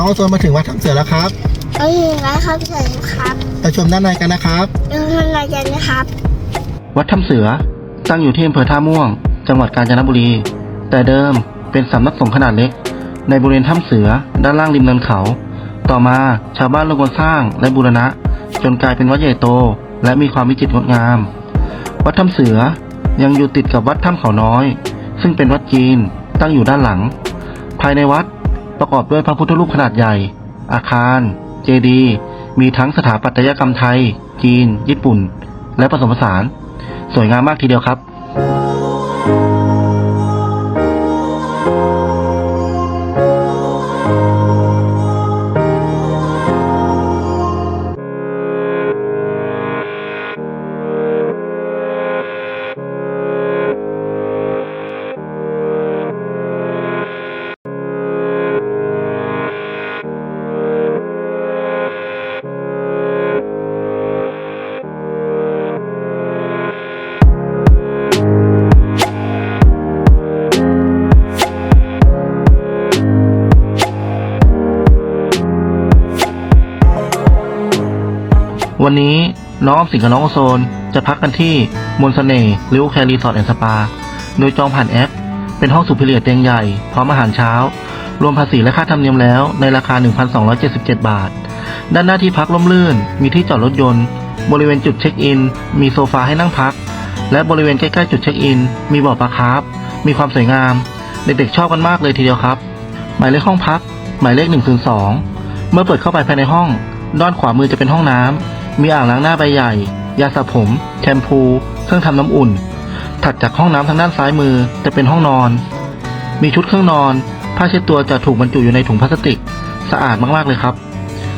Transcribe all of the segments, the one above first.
นมาถึงวัดถ้ำเสือแล้วครับเอาอย่างไรครับเสร็จครับไปชมด้านในกันนะครับดูข้างในกันนะครับ วัดถ้ำเสือตั้งอยู่ที่อำเภอท่าม่วง จังหวัดกาญจนบุรี แต่เดิมเป็นสำนักสงฆ์ขนาดเล็ก ในบริเวณถ้ำเสือด้านล่างริมเนินเขา ต่อมาชาวบ้านร่วมกันสร้างและบูรณะ จนกลายเป็นวัดใหญ่โต และมีความวิจิตรงดงาม วัดถ้ำเสือยังอยู่ติดกับวัดถ้ำเขาน้อย ซึ่งเป็นวัดจีนตั้งอยู่ด้านหลัง ภายในวัด ประกอบด้วยพระพุทธรูปขนาดใหญ่ อาคาร เจดีย์มีทั้งสถาปัตยกรรมไทย จีน ญี่ปุ่น และผสมผสาน สวยงามมากทีเดียวครับ วันนี้น้องออมสิงกับน้องโซน จะพักกันที่มนสเสน่ห์ริวแครีสอร์ทแอนด์สปา โดยจองผ่านแอป เป็นห้องสุพิเรียเตียงใหญ่ พร้อมอาหารเช้า รวมภาษีและค่าธรรมเนียมแล้วในราคา 1,277 บาท ด้านหน้าที่พักร่มรื่น มีที่จอดรถยนต์ บริเวณจุดเช็คอิน มีโซฟาให้นั่งพัก และบริเวณใกล้ๆจุดเช็คอิน มีบ่อปลาคาร์ฟมีความสวยงาม เด็กๆชอบกันมากเลยทีเดียวครับ หมายเลขห้องพัก หมายเลข102เมื่อเปิดเข้าไปภายในห้อง ด้านขวามือจะเป็นห้องน้ำ มีอ่างล้างหน้าใบใหญ่ ยาสระผม แชมพู เครื่องทำน้ำอุ่น ถัดจากห้องน้ำทางด้านซ้ายมือจะเป็นห้องนอน มีชุดเครื่องนอน ผ้าเช็ดตัวจะถูกบรรจุอยู่ในถุงพลาสติก สะอาดมากๆเลยครับ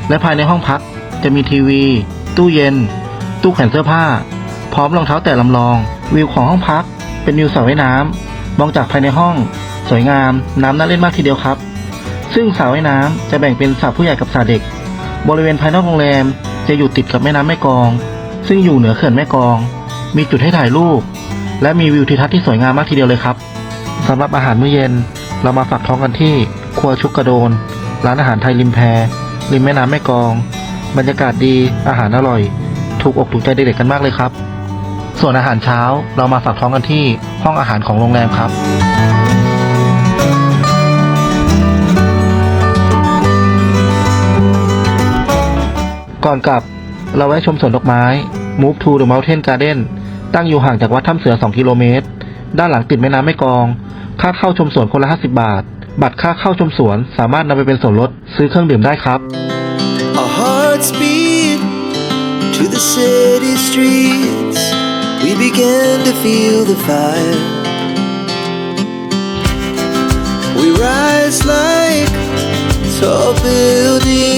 และภายในห้องพักจะมีทีวี ตู้เย็น ตู้แขวนเสื้อผ้า พร้อมรองเท้าแตะลำลอง วิวของห้องพัก เป็นวิวสระว่ายน้ำมองจากภายในห้อง สวยงาม น้ำน่าเล่นมากทีเดียวครับ ซึ่งสระว่ายน้ำจะแบ่งเป็นสระผู้ใหญ่กับสระเด็ก บริเวณภายนอกโรงแรม จะอยู่ติดกับแม่น้ำแม่กอง ซึ่งอยู่เหนือเขื่อนแม่กอง มีจุดให้ถ่ายรูป และมีวิวทิวทัศน์ที่สวยงามมากทีเดียวเลยครับสำหรับอาหารมื้อเย็น เรามาฝากท้องกันที่ครัวชุกกระโดน ร้านอาหารไทยริมแพริมแม่น้ำแม่กอง บรรยากาศดีอาหารอร่อย ถูกอกถูกใจเด็กๆกันมากเลยครับ ส่วนอาหารเช้าเรามาฝากท้องกันที่ห้องอาหารของโรงแรมครับ ก่อนกลับเราแวะชมสวนดอกไม้ Move to the Mountain Garden ตั้งอยู่ห่างจากวัดถ้ำเสือ 2 กิโลเมตร ด้านหลังติดแม่น้ำแม่กอง ค่าเข้าชมสวนคนละ 50 บาท บัตรค่าเข้าชมสวนสามารถนำไปเป็นส่วนลดซื้อเครื่องดื่มได้ครับ Our hearts beat to the city streets. We began to feel the fire. We rise like tall buildings